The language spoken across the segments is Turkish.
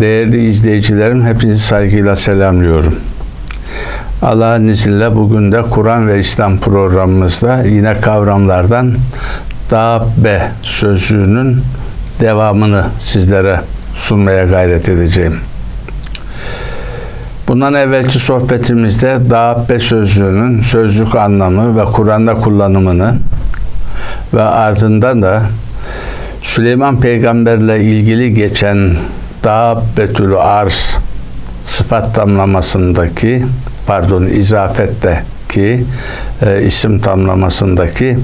Değerli izleyicilerim, hepinizi saygıyla selamlıyorum. Allah'ın izniyle bugün de Kur'an ve İslam programımızda yine kavramlardan Dabbe sözcüğünün devamını sizlere sunmaya gayret edeceğim. Bundan evvelki sohbetimizde Dabbe sözcüğünün sözlük anlamı ve Kur'an'da kullanımını ve ardından da Süleyman peygamberle ilgili geçen Dabbetül Arz sıfat tamlamasındaki pardon izafetteki e, isim tamlamasındaki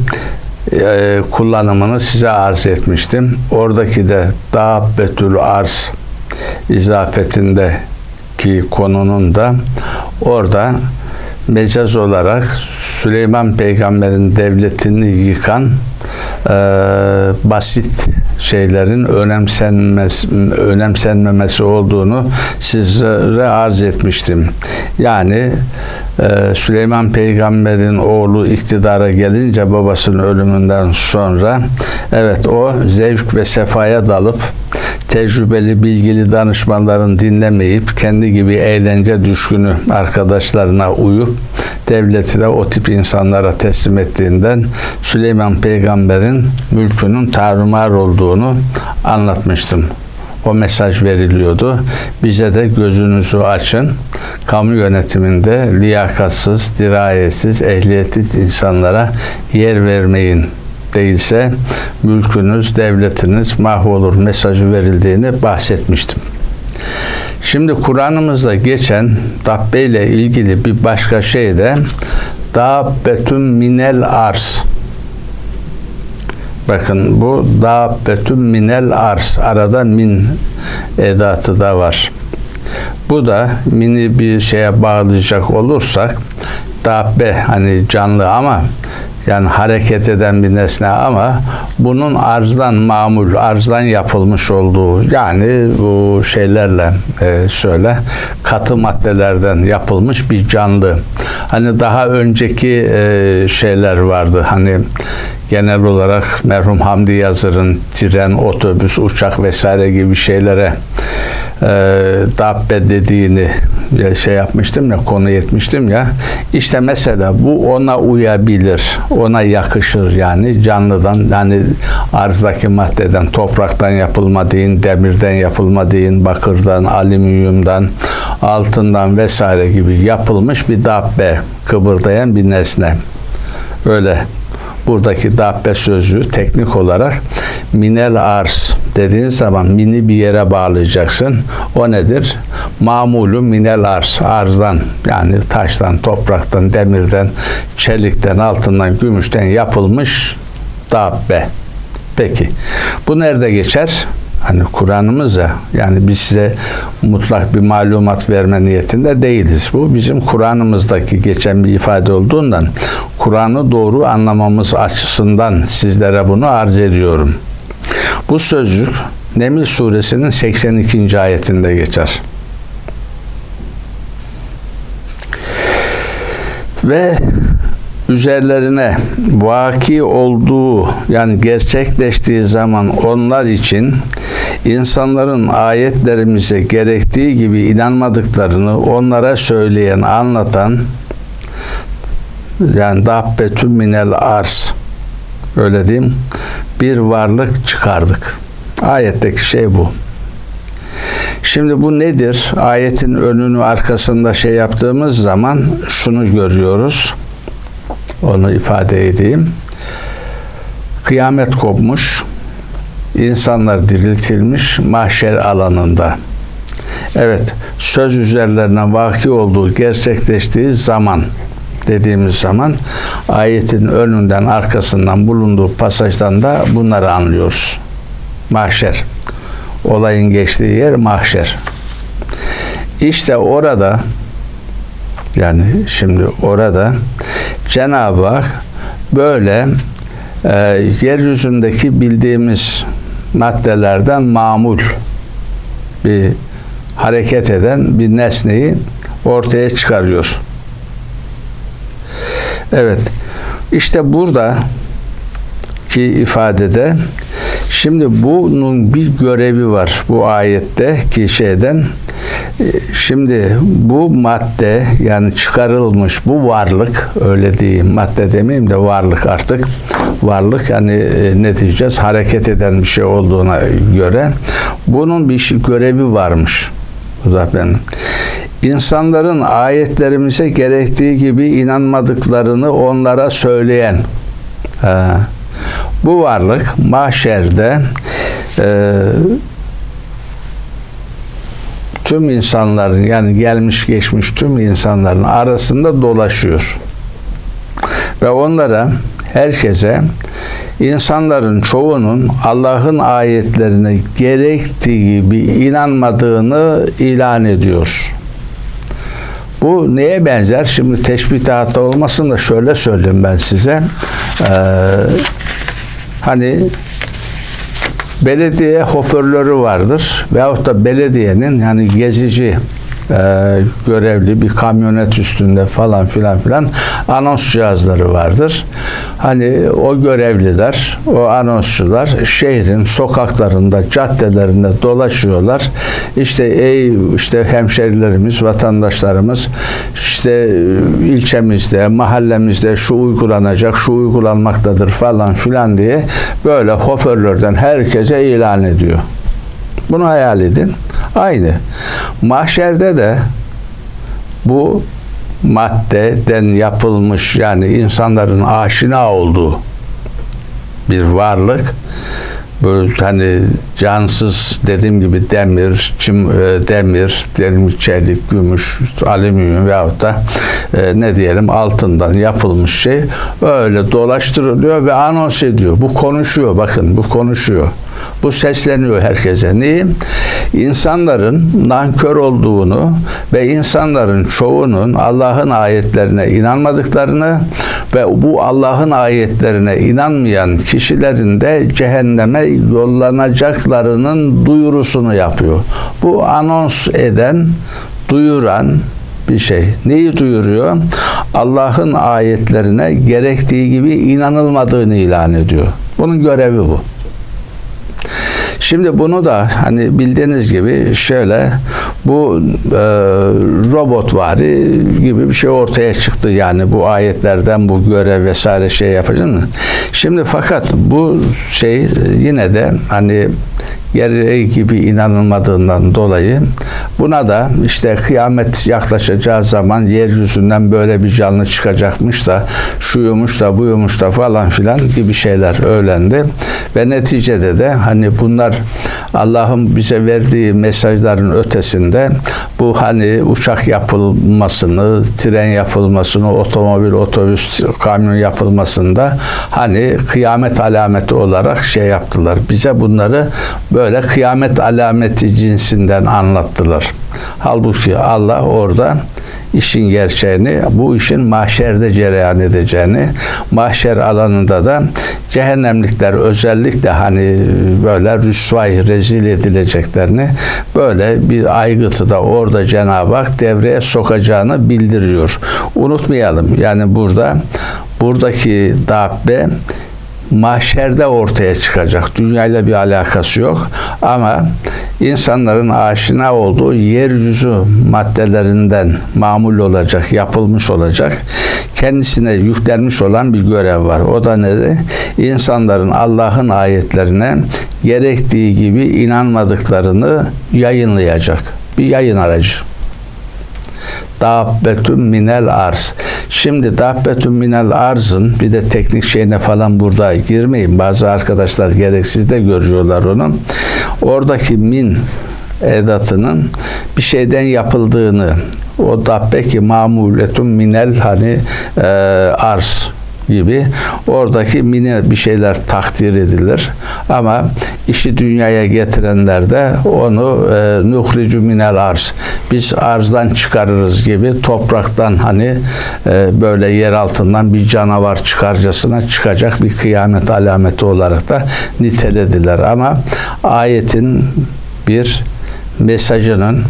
e, kullanımını size arz etmiştim. Oradaki de Dabbetül Arz izafetindeki konunun da orada mecaz olarak Süleyman peygamberin devletini yıkan e, basit şeylerin önemsenmemesi olduğunu sizlere arz etmiştim. Yani e, Süleyman peygamberin oğlu iktidara gelince babasının ölümünden sonra evet o zevk ve sefaya dalıp tecrübeli, bilgili danışmanların dinlemeyip kendi gibi eğlence düşkünü arkadaşlarına uyup devleti de o tip insanlara teslim ettiğinden Süleyman peygamberin mülkünün tarumar olduğunu anlatmıştım. O mesaj veriliyordu. Bize de gözünüzü açın. Kamu yönetiminde liyakatsız, dirayetsiz, ehliyetsiz insanlara yer vermeyin değilse mülkünüz, devletiniz mahvolur mesajı verildiğini bahsetmiştim. Şimdi Kur'an'ımızda geçen Dabbe ile ilgili bir başka şey de Dabbetun minel arz. Bakın bu Dabbetun minel arz. Arada min edatı da var. Bu da mini bir şeye bağlayacak olursak Dabbe hani canlı ama yani hareket eden bir nesne ama bunun arzdan mamul, arzdan yapılmış olduğu yani bu şeylerle e, şöyle katı maddelerden yapılmış bir canlı. Hani daha önceki e, şeyler vardı. Hani genel olarak merhum Hamdi Yazır'ın tren, otobüs, uçak vesaire gibi şeylere e, dabbe dediğini şey yapmıştım ya konu etmiştim ya. İşte mesela bu ona uyabilir ona yakışır yani canlıdan yani arzdaki maddeden topraktan yapılma deyin demirden yapılma deyin bakırdan alüminyumdan altından vesaire gibi yapılmış bir dabbe kıpırdayan bir nesne. Öyle buradaki dabbe sözcüğü teknik olarak minel arz dediğin zaman mini bir yere bağlayacaksın. O nedir? Mamulu minel arz. Arzdan yani taştan, topraktan, demirden, çelikten, altından, gümüşten yapılmış dabbe. Peki. Bu nerede geçer? Hani Kur'an'ımız ya yani biz size mutlak bir malumat verme niyetinde değiliz. Bu bizim Kur'an'ımızdaki geçen bir ifade olduğundan Kur'an'ı doğru anlamamız açısından sizlere bunu arz ediyorum. Bu sözcük Neml suresinin 82. ayetinde geçer. Ve üzerlerine vaki olduğu yani gerçekleştiği zaman onlar için insanların ayetlerimize gerektiği gibi inanmadıklarını onlara söyleyen, anlatan yani dabbetü minel arz öyle diyeyim bir varlık çıkardık. Ayetteki şey bu. Şimdi bu nedir? Ayetin önünü arkasında şey yaptığımız zaman şunu görüyoruz. Onu ifade edeyim. Kıyamet kopmuş. İnsanlar diriltilmiş mahşer alanında. Evet, söz üzerlerine vaki olduğu gerçekleştiği zaman dediğimiz zaman ayetin önünden arkasından bulunduğu pasajdan da bunları anlıyoruz. Mahşer. Olayın geçtiği yer mahşer. İşte orada yani şimdi orada Cenab-ı Hak böyle e, yeryüzündeki bildiğimiz maddelerden mamul bir hareket eden bir nesneyi ortaya çıkarıyor. Evet. İşte burada ki ifadede Şimdi bunun bir görevi var bu ayette ki şeyden şimdi bu madde yani çıkarılmış bu varlık öyle diyeyim madde demeyeyim de varlık artık varlık yani e, ne diyeceğiz hareket eden bir şey olduğuna göre bunun bir şey, görevi varmış. Ben insanların ayetlerimize gerektiği gibi inanmadıklarını onlara söyleyen ha, bu varlık mahşerde e, tüm insanların yani gelmiş geçmiş tüm insanların arasında dolaşıyor. Ve onlara herkese insanların çoğunun Allah'ın ayetlerine gerektiği gibi inanmadığını ilan ediyor. Bu neye benzer? Şimdi teşbih hata olmasın da şöyle söyleyeyim ben size. Ee, hani belediye hoparlörü vardır veyahut da belediyenin yani gezici e, görevli bir kamyonet üstünde falan filan filan anons cihazları vardır. Hani o görevliler, o anonsçular şehrin sokaklarında, caddelerinde dolaşıyorlar. İşte ey işte hemşerilerimiz, vatandaşlarımız işte ilçemizde, mahallemizde şu uygulanacak, şu uygulanmaktadır falan filan diye böyle hoparlörden herkese ilan ediyor. Bunu hayal edin. Aynı. Mahşerde de bu maddeden yapılmış yani insanların aşina olduğu bir varlık böyle hani cansız dediğim gibi demir, çim, e, demir, demir, çelik, gümüş, alüminyum veyahut da e, ne diyelim altından yapılmış şey öyle dolaştırılıyor ve anons ediyor. Bu konuşuyor bakın bu konuşuyor. Bu sesleniyor herkese. Niye? İnsanların nankör olduğunu ve insanların çoğunun Allah'ın ayetlerine inanmadıklarını ve bu Allah'ın ayetlerine inanmayan kişilerin de cehenneme yollanacaklarının duyurusunu yapıyor. Bu anons eden, duyuran bir şey. Neyi duyuruyor? Allah'ın ayetlerine gerektiği gibi inanılmadığını ilan ediyor. Bunun görevi bu. Şimdi bunu da hani bildiğiniz gibi şöyle bu e, robot vari gibi bir şey ortaya çıktı yani bu ayetlerden bu görev vesaire şey yapacağını. Şimdi fakat bu şey yine de hani gereği gibi inanılmadığından dolayı buna da işte kıyamet yaklaşacağı zaman yeryüzünden böyle bir canlı çıkacakmış da şuyumuş da buyumuş da falan filan gibi şeyler öğrendi ve neticede de hani bunlar Allah'ın bize verdiği mesajların ötesinde bu hani uçak yapılmasını, tren yapılmasını, otomobil, otobüs, kamyon yapılmasında hani kıyamet alameti olarak şey yaptılar. Bize bunları böyle kıyamet alameti cinsinden anlattılar. Halbuki Allah orada işin gerçeğini, bu işin mahşerde cereyan edeceğini, mahşer alanında da cehennemlikler özellikle hani böyle rüsvay, rezil edileceklerini böyle bir aygıtı da orada Cenab-ı Hak devreye sokacağını bildiriyor. Unutmayalım yani burada buradaki dabbe mahşerde ortaya çıkacak. Dünyayla bir alakası yok. Ama insanların aşina olduğu yeryüzü maddelerinden mamul olacak, yapılmış olacak. Kendisine yüklenmiş olan bir görev var. O da nedir? İnsanların Allah'ın ayetlerine gerektiği gibi inanmadıklarını yayınlayacak. Bir yayın aracı. Dabbetun minel arz. Şimdi dabbetun minel arzın bir de teknik şeyine falan burada girmeyin. Bazı arkadaşlar gereksiz de görüyorlar onu. Oradaki min edatının bir şeyden yapıldığını o dabbe ki mamuletun minel hani e, arz gibi oradaki mini bir şeyler takdir edilir. Ama işi dünyaya getirenler de onu e, nuhricu minel arz. Biz arzdan çıkarırız gibi topraktan hani e, böyle yer altından bir canavar çıkarcasına çıkacak bir kıyamet alameti olarak da nitelediler. Ama ayetin bir mesajının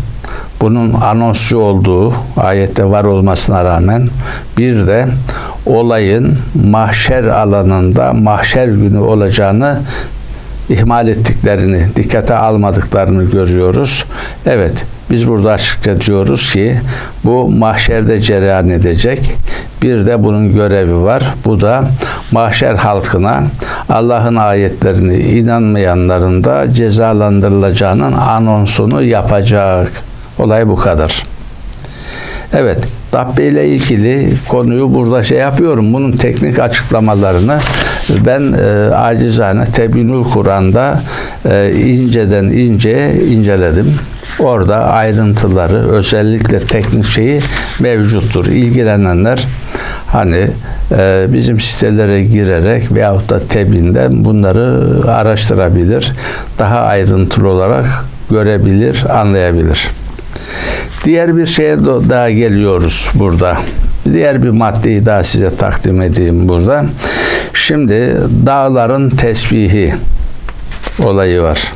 bunun anonsçu olduğu ayette var olmasına rağmen bir de olayın mahşer alanında mahşer günü olacağını ihmal ettiklerini, dikkate almadıklarını görüyoruz. Evet, biz burada açıkça diyoruz ki bu mahşerde cereyan edecek. Bir de bunun görevi var. Bu da mahşer halkına Allah'ın ayetlerini inanmayanların da cezalandırılacağının anonsunu yapacak. Olay bu kadar. Evet, Dabbe ile ilgili konuyu burada şey yapıyorum. Bunun teknik açıklamalarını ben e, acizane Tebinül Kur'an'da e, inceden ince inceledim. Orada ayrıntıları, özellikle teknik şeyi mevcuttur. İlgilenenler hani e, bizim sitelere girerek veyahut da tebinden bunları araştırabilir. Daha ayrıntılı olarak görebilir, anlayabilir. Diğer bir şeye daha geliyoruz burada. Diğer bir maddeyi daha size takdim edeyim burada. Şimdi dağların tesbihi olayı var.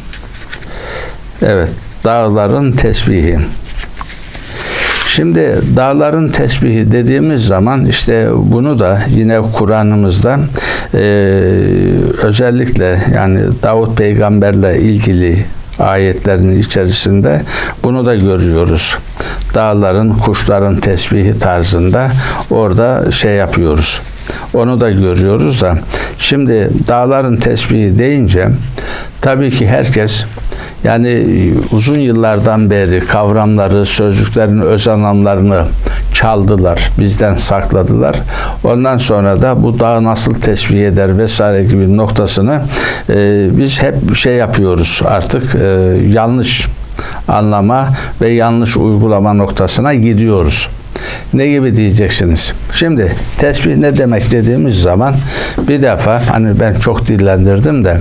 Evet, dağların tesbihi. Şimdi dağların tesbihi dediğimiz zaman işte bunu da yine Kur'an'ımızda e, özellikle yani Davut peygamberle ilgili ayetlerin içerisinde bunu da görüyoruz. Dağların, kuşların tesbihi tarzında orada şey yapıyoruz. Onu da görüyoruz da şimdi dağların tesbihi deyince tabii ki herkes yani uzun yıllardan beri kavramları, sözcüklerin öz anlamlarını çaldılar, bizden sakladılar. Ondan sonra da bu dağ nasıl tesbih eder vesaire gibi noktasını e, biz hep şey yapıyoruz artık e, yanlış anlama ve yanlış uygulama noktasına gidiyoruz. Ne gibi diyeceksiniz? Şimdi tesbih ne demek dediğimiz zaman bir defa hani ben çok dillendirdim de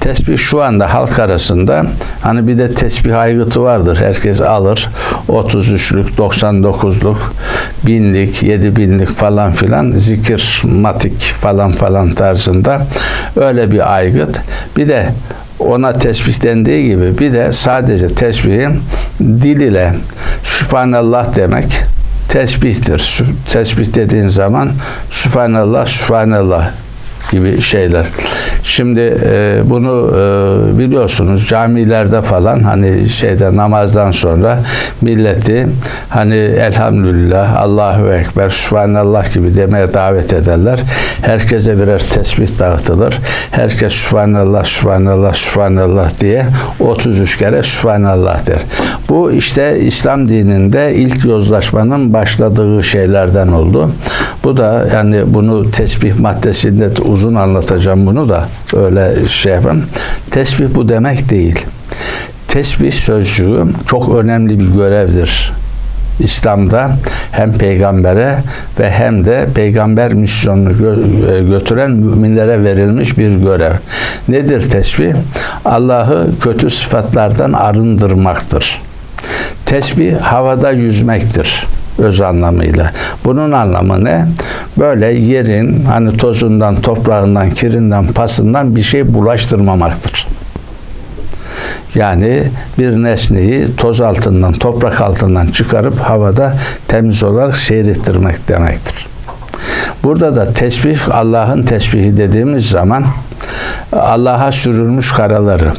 tesbih şu anda halk arasında hani bir de tesbih aygıtı vardır. Herkes alır 33'lük, 99'luk, binlik, 7 binlik falan filan zikir matik falan falan tarzında öyle bir aygıt. Bir de ona tesbih dendiği gibi bir de sadece tesbihin dil ile Sübhanallah demek tesbihtir. Tesbih dediğin zaman Sübhanallah, Sübhanallah gibi şeyler. Şimdi e, bunu e, biliyorsunuz camilerde falan hani şeyde namazdan sonra milleti hani elhamdülillah, Allahu Ekber, Sübhanallah gibi demeye davet ederler. Herkese birer tesbih dağıtılır. Herkes Sübhanallah, Sübhanallah, Sübhanallah diye 33 kere Sübhanallah der. Bu işte İslam dininde ilk yozlaşmanın başladığı şeylerden oldu. Bu da yani bunu tesbih maddesinde uzun anlatacağım bunu da öyle şey yapayım. Tesbih bu demek değil. Tesbih sözcüğü çok önemli bir görevdir. İslam'da hem peygambere ve hem de peygamber misyonunu e, götüren müminlere verilmiş bir görev. Nedir tesbih? Allah'ı kötü sıfatlardan arındırmaktır. Tesbih havada yüzmektir öz anlamıyla. Bunun anlamı ne? Böyle yerin hani tozundan, toprağından, kirinden, pasından bir şey bulaştırmamaktır. Yani bir nesneyi toz altından, toprak altından çıkarıp havada temiz olarak seyrettirmek demektir. Burada da tesbih, Allah'ın tesbihi dediğimiz zaman Allah'a sürülmüş karaları,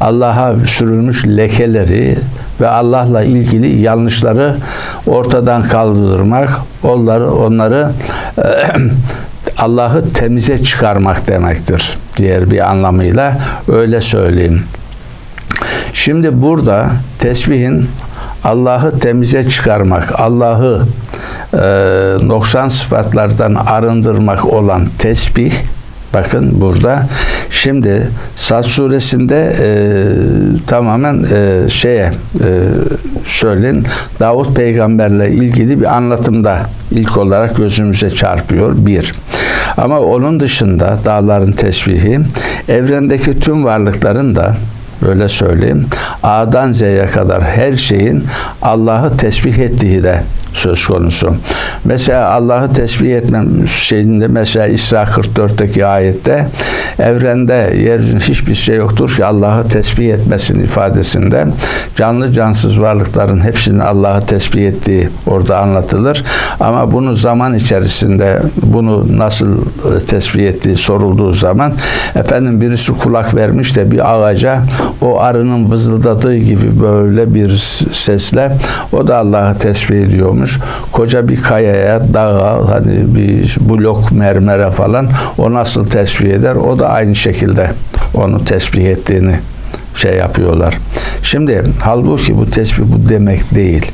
Allah'a sürülmüş lekeleri ve Allah'la ilgili yanlışları ortadan kaldırmak, onları, onları Allah'ı temize çıkarmak demektir. Diğer bir anlamıyla öyle söyleyeyim. Şimdi burada tesbihin Allah'ı temize çıkarmak, Allah'ı e, noksan sıfatlardan arındırmak olan tesbih bakın burada şimdi Sad suresinde e, tamamen e, şeye e, söyleyin Davut peygamberle ilgili bir anlatımda ilk olarak gözümüze çarpıyor bir. Ama onun dışında dağların tesbihi evrendeki tüm varlıkların da öyle söyleyeyim. A'dan Z'ye kadar her şeyin Allah'ı tesbih ettiği de söz konusu. Mesela Allah'ı tesbih etmem şeyinde mesela İsra 44'teki ayette evrende yeryüzünde hiçbir şey yoktur ki Allah'ı tesbih etmesin ifadesinde canlı cansız varlıkların hepsinin Allah'ı tesbih ettiği orada anlatılır. Ama bunu zaman içerisinde bunu nasıl e, tesbih ettiği sorulduğu zaman efendim birisi kulak vermiş de bir ağaca o arının vızıldadığı gibi böyle bir sesle o da Allah'ı tesbih ediyormuş. Koca bir kayaya, dağa, hani bir blok mermere falan o nasıl tesbih eder? O da aynı şekilde onu tesbih ettiğini şey yapıyorlar. Şimdi halbuki bu tesbih bu demek değil.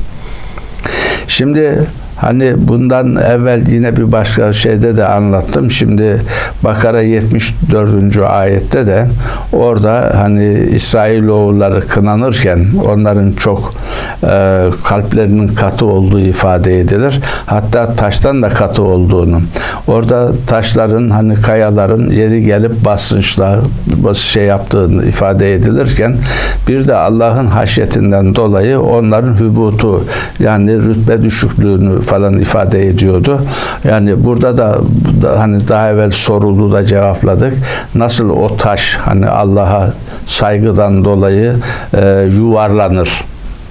Şimdi Hani bundan evvel yine bir başka şeyde de anlattım. Şimdi Bakara 74. ayette de orada hani İsrailoğulları kınanırken onların çok e, kalplerinin katı olduğu ifade edilir. Hatta taştan da katı olduğunu. Orada taşların hani kayaların yeri gelip basınçla şey yaptığını ifade edilirken bir de Allah'ın haşyetinden dolayı onların hübutu yani rütbe düşüklüğünü falan ifade ediyordu. Yani burada da, hani daha evvel soruldu da cevapladık. Nasıl o taş hani Allah'a saygıdan dolayı e, yuvarlanır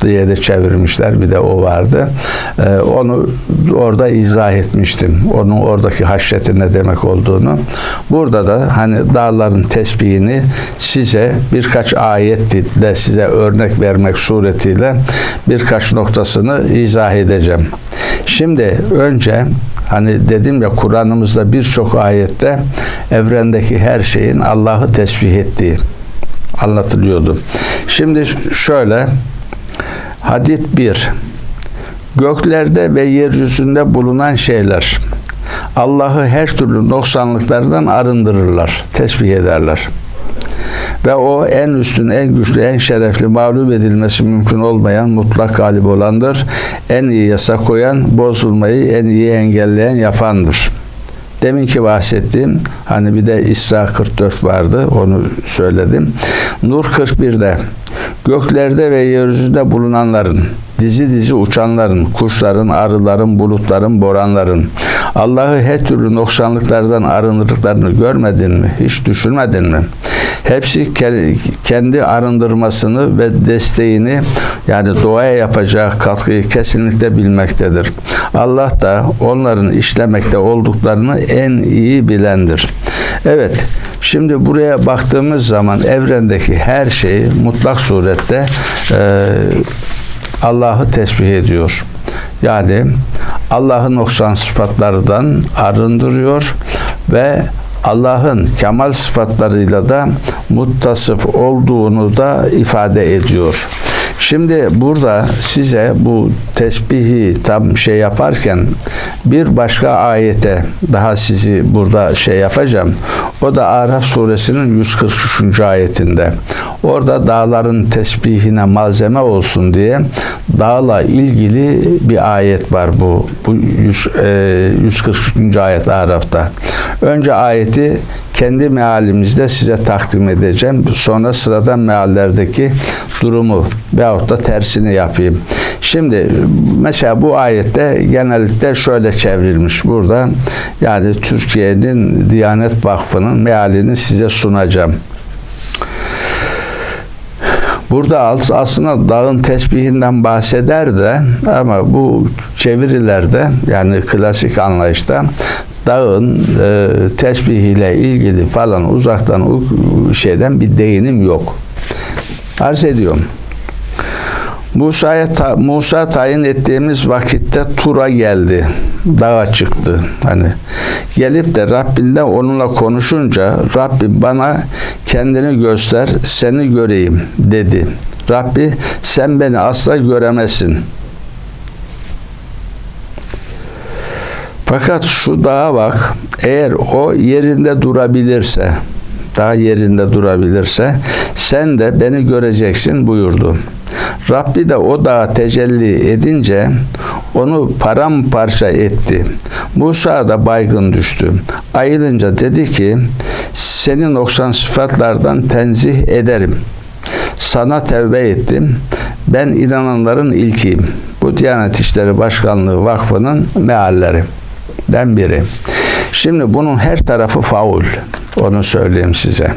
diye de çevirmişler. Bir de o vardı. Ee, onu orada izah etmiştim. Onun oradaki haşyetin ne demek olduğunu. Burada da hani dağların tesbihini size birkaç ayetle size örnek vermek suretiyle birkaç noktasını izah edeceğim. Şimdi önce hani dedim ya Kur'an'ımızda birçok ayette evrendeki her şeyin Allah'ı tesbih ettiği anlatılıyordu. Şimdi şöyle Hadit 1 Göklerde ve yeryüzünde bulunan şeyler Allah'ı her türlü noksanlıklardan arındırırlar, tesbih ederler. Ve o en üstün, en güçlü, en şerefli, mağlup edilmesi mümkün olmayan, mutlak galip olandır. En iyi yasa koyan, bozulmayı en iyi engelleyen yapandır. Deminki bahsettiğim, hani bir de İsra 44 vardı, onu söyledim. Nur 41'de Göklerde ve yeryüzünde bulunanların, dizi dizi uçanların, kuşların, arıların, bulutların, boranların, Allah'ı her türlü noksanlıklardan arındırdıklarını görmedin mi? Hiç düşünmedin mi? Hepsi kendi arındırmasını ve desteğini yani doğaya yapacağı katkıyı kesinlikle bilmektedir. Allah da onların işlemekte olduklarını en iyi bilendir. Evet, şimdi buraya baktığımız zaman evrendeki her şey mutlak surette e, Allah'ı tesbih ediyor. Yani Allah'ın noksan sıfatlardan arındırıyor ve Allah'ın kemal sıfatlarıyla da muttasıf olduğunu da ifade ediyor. Şimdi burada size bu tesbihi tam şey yaparken bir başka ayete daha sizi burada şey yapacağım. O da Araf suresinin 143. ayetinde. Orada dağların tesbihine malzeme olsun diye dağla ilgili bir ayet var bu. Bu 100, e, 143. ayet Araf'ta. Önce ayeti kendi mealimizde size takdim edeceğim. Sonra sıradan meallerdeki durumu veyahut da tersini yapayım. Şimdi mesela bu ayette genellikle şöyle çevrilmiş burada. Yani Türkiye'nin Diyanet Vakfı'nın mealini size sunacağım. Burada aslında dağın tesbihinden bahseder de ama bu çevirilerde yani klasik anlayışta dağın e, tesbihiyle ilgili falan uzaktan şeyden bir değinim yok. Arz ediyorum. Musa'ya ta, Musa tayin ettiğimiz vakitte Tur'a geldi. Dağa çıktı. Hani gelip de Rabbinden onunla konuşunca Rabbim bana kendini göster, seni göreyim dedi. Rabbi sen beni asla göremezsin. Fakat şu dağa bak, eğer o yerinde durabilirse, dağ yerinde durabilirse, sen de beni göreceksin buyurdu. Rabbi de o dağa tecelli edince onu paramparça etti. Musa da baygın düştü. Ayılınca dedi ki, seni noksan sıfatlardan tenzih ederim. Sana tevbe ettim Ben inananların ilkiyim. Bu Diyanet İşleri Başkanlığı Vakfı'nın meallerinden biri. Şimdi bunun her tarafı faul. Onu söyleyeyim size.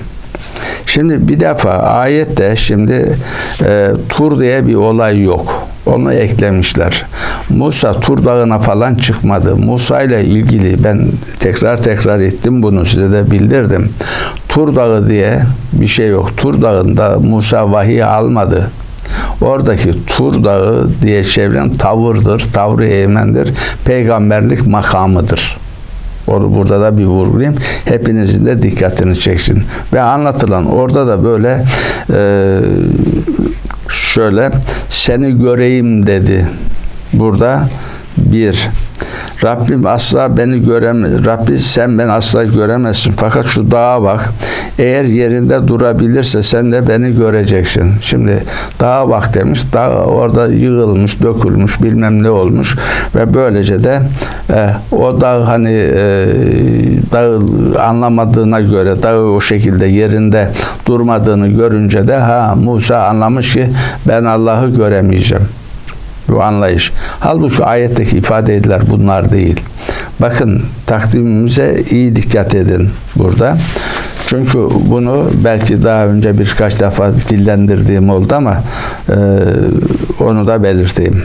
Şimdi bir defa ayette şimdi e, Tur diye bir olay yok. Onu eklemişler. Musa Tur Dağı'na falan çıkmadı. Musa ile ilgili ben tekrar tekrar ettim bunu size de bildirdim. Tur Dağı diye bir şey yok. Tur Dağı'nda Musa vahiy almadı. Oradaki Tur Dağı diye çevrilen tavırdır, tavrı eğmendir, peygamberlik makamıdır. Onu burada da bir vurgulayayım. Hepinizin de dikkatini çeksin. Ve anlatılan orada da böyle e, şöyle seni göreyim dedi. Burada bir Rabbim asla beni göremez. Rabbi sen beni asla göremezsin. Fakat şu dağa bak. Eğer yerinde durabilirse sen de beni göreceksin. Şimdi dağa bak demiş. Dağ orada yığılmış, dökülmüş, bilmem ne olmuş ve böylece de e, o dağ hani e, dağı anlamadığına göre dağı o şekilde yerinde durmadığını görünce de ha Musa anlamış ki ben Allah'ı göremeyeceğim bu anlayış. Halbuki ayetteki ifade ediler bunlar değil. Bakın takdimimize iyi dikkat edin burada. Çünkü bunu belki daha önce birkaç defa dillendirdiğim oldu ama e, onu da belirteyim.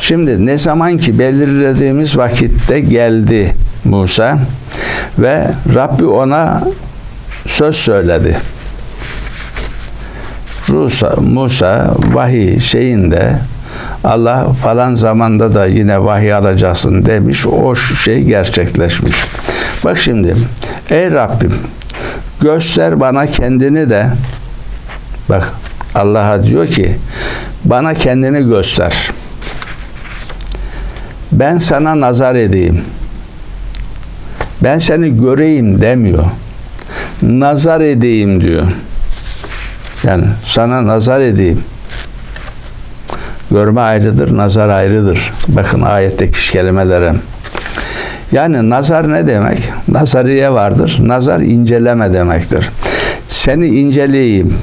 Şimdi ne zaman ki belirlediğimiz vakitte geldi Musa ve Rabbi ona söz söyledi. Musa, Musa vahiy şeyinde Allah falan zamanda da yine vahiy alacaksın demiş. O şey gerçekleşmiş. Bak şimdi ey Rabbim göster bana kendini de bak Allah'a diyor ki bana kendini göster. Ben sana nazar edeyim. Ben seni göreyim demiyor. Nazar edeyim diyor. Yani sana nazar edeyim. Görme ayrıdır, nazar ayrıdır. Bakın ayetteki kelimelere. Yani nazar ne demek? Nazariye vardır. Nazar inceleme demektir. Seni inceleyeyim.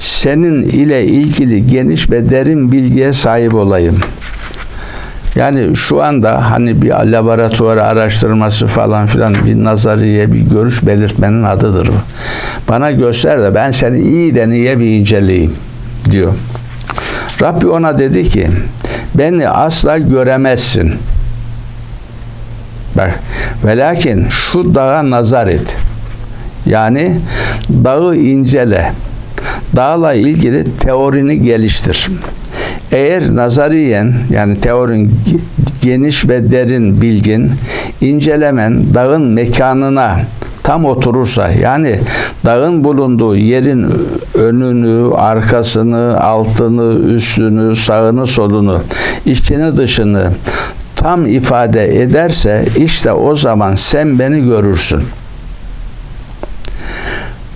Senin ile ilgili geniş ve derin bilgiye sahip olayım. Yani şu anda hani bir laboratuvar araştırması falan filan bir nazariye bir görüş belirtmenin adıdır. Bana göster de ben seni iyi de niye bir inceleyeyim diyor. Rabbi ona dedi ki beni asla göremezsin. Bak ve lakin şu dağa nazar et. Yani dağı incele. Dağla ilgili teorini geliştir. Eğer nazariyen yani teorin geniş ve derin bilgin incelemen dağın mekanına tam oturursa yani dağın bulunduğu yerin önünü, arkasını, altını, üstünü, sağını, solunu, içini, dışını tam ifade ederse işte o zaman sen beni görürsün.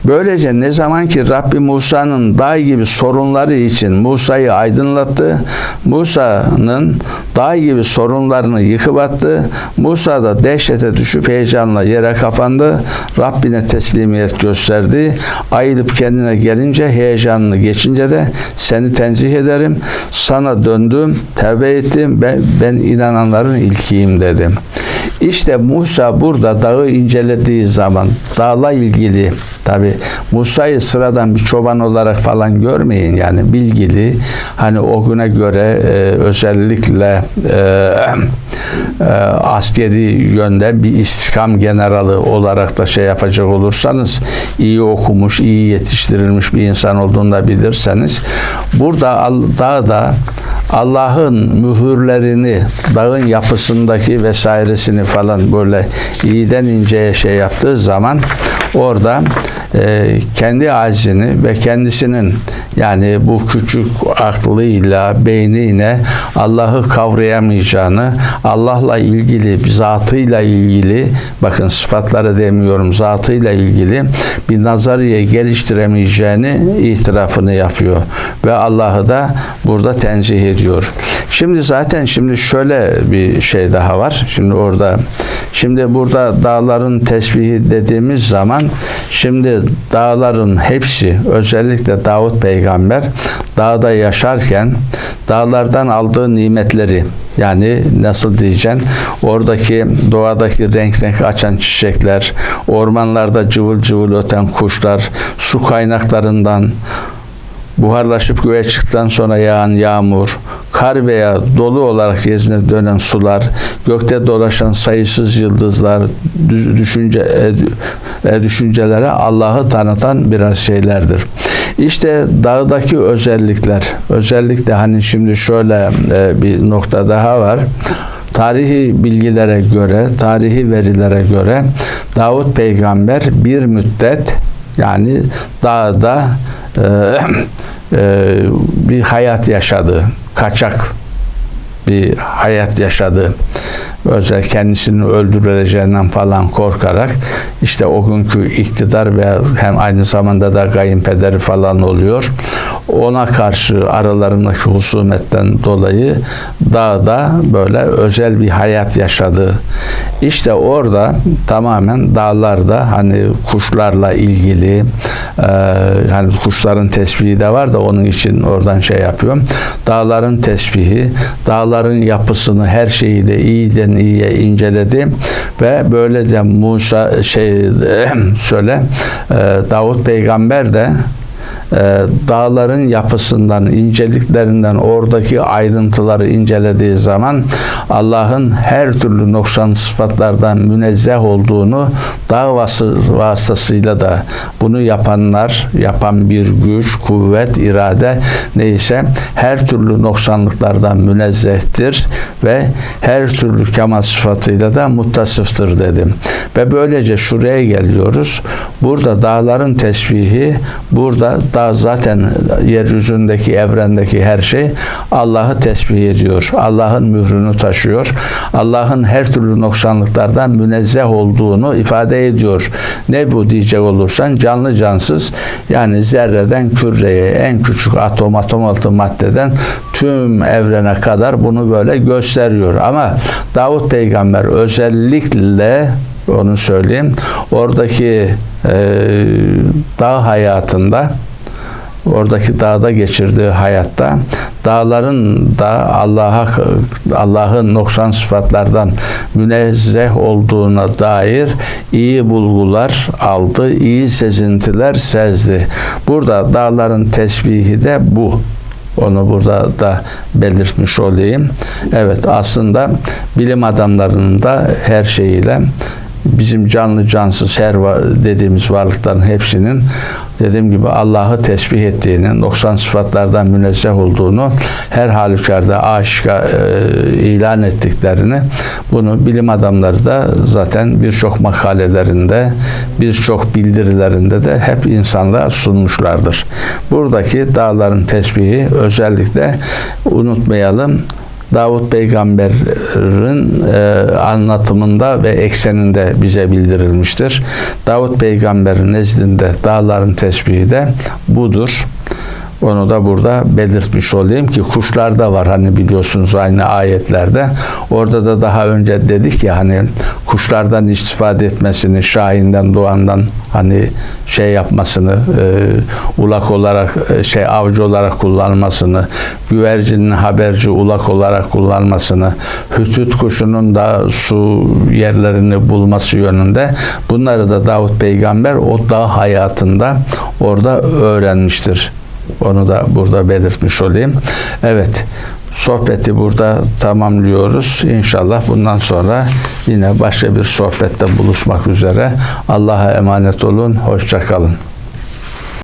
Böylece ne zaman ki Rabbi Musa'nın dağ gibi sorunları için Musa'yı aydınlattı, Musa'nın dağ gibi sorunlarını yıkıp attı, Musa da dehşete düşüp heyecanla yere kapandı, Rabbine teslimiyet gösterdi, ayılıp kendine gelince heyecanını geçince de seni tenzih ederim, sana döndüm, tevbe ettim, ben, ben inananların ilkiyim dedim. İşte Musa burada dağı incelediği zaman dağla ilgili tabi Musa'yı sıradan bir çoban olarak falan görmeyin yani bilgili. Hani o güne göre e, özellikle e, e, askeri yönde bir istikam generali olarak da şey yapacak olursanız iyi okumuş, iyi yetiştirilmiş bir insan olduğunu da bilirseniz burada dağda Allah'ın mühürlerini, dağın yapısındaki vesairesini falan böyle iyiden inceye şey yaptığı zaman orada e, kendi acizini ve kendisinin yani bu küçük aklıyla, beyniyle Allah'ı kavrayamayacağını, Allah'la ilgili, zatıyla ilgili, bakın sıfatları demiyorum, zatıyla ilgili bir nazariye geliştiremeyeceğini itirafını yapıyor. Ve Allah'ı da burada tenzih ediyor. Şimdi zaten şimdi şöyle bir şey daha var. Şimdi orada, şimdi burada dağların tesbihi dediğimiz zaman, şimdi dağların hepsi özellikle Davut peygamber dağda yaşarken dağlardan aldığı nimetleri yani nasıl diyeceksin oradaki doğadaki renk renk açan çiçekler ormanlarda cıvıl cıvıl öten kuşlar su kaynaklarından buharlaşıp göğe çıktıktan sonra yağan yağmur, kar veya dolu olarak yeryüzüne dönen sular, gökte dolaşan sayısız yıldızlar, düş- düşünce e, e, düşüncelere Allah'ı tanıtan birer şeylerdir. İşte dağdaki özellikler, özellikle hani şimdi şöyle e, bir nokta daha var. Tarihi bilgilere göre, tarihi verilere göre Davut peygamber bir müddet yani dağda bir hayat yaşadı. Kaçak bir hayat yaşadı. Özel kendisini öldürüleceğinden falan korkarak işte o günkü iktidar ve hem aynı zamanda da kayınpederi falan oluyor. Ona karşı aralarındaki husumetten dolayı dağda böyle özel bir hayat yaşadı. İşte orada tamamen dağlarda hani kuşlarla ilgili e, hani kuşların tesbihi de var da onun için oradan şey yapıyorum. Dağların tesbihi, dağların yapısını her şeyiyle iyiden iyiye inceledi. Ve böylece Musa şey söyle e, Davut peygamber de dağların yapısından, inceliklerinden, oradaki ayrıntıları incelediği zaman Allah'ın her türlü noksan sıfatlardan münezzeh olduğunu dağ vası- vasıtasıyla da bunu yapanlar, yapan bir güç, kuvvet, irade neyse her türlü noksanlıklardan münezzehtir ve her türlü kemal sıfatıyla da muttasıftır dedim. Ve böylece şuraya geliyoruz. Burada dağların tesbihi, burada dağ zaten yeryüzündeki, evrendeki her şey Allah'ı tesbih ediyor. Allah'ın mührünü taşıyor. Allah'ın her türlü noksanlıklardan münezzeh olduğunu ifade ediyor. Ne bu diyecek olursan canlı cansız yani zerreden küreye en küçük atom atom altı maddeden tüm evrene kadar bunu böyle gösteriyor. Ama Davut peygamber özellikle onu söyleyeyim. Oradaki e, dağ hayatında oradaki dağda geçirdiği hayatta dağların da Allah'a Allah'ın noksan sıfatlardan münezzeh olduğuna dair iyi bulgular aldı, iyi sezintiler sezdi. Burada dağların tesbihi de bu. Onu burada da belirtmiş olayım. Evet aslında bilim adamlarının da her şeyiyle bizim canlı cansız her dediğimiz varlıkların hepsinin dediğim gibi Allah'ı tesbih ettiğini, 90 sıfatlardan münezzeh olduğunu her halükarda aşika e, ilan ettiklerini bunu bilim adamları da zaten birçok makalelerinde, birçok bildirilerinde de hep insanlığa sunmuşlardır. Buradaki dağların tesbihi özellikle unutmayalım Davut peygamberin e, anlatımında ve ekseninde bize bildirilmiştir. Davut peygamberin nezdinde dağların tesbihi de budur. Onu da burada belirtmiş olayım ki kuşlar da var hani biliyorsunuz aynı ayetlerde. Orada da daha önce dedik ya hani kuşlardan istifade etmesini, şahinden, doğandan hani şey yapmasını, e, ulak olarak, e, şey avcı olarak kullanmasını, güvercinin haberci ulak olarak kullanmasını, hütüt kuşunun da su yerlerini bulması yönünde bunları da Davut peygamber o dağ hayatında orada öğrenmiştir. Onu da burada belirtmiş olayım. Evet. Sohbeti burada tamamlıyoruz. İnşallah bundan sonra yine başka bir sohbette buluşmak üzere. Allah'a emanet olun. Hoşça kalın.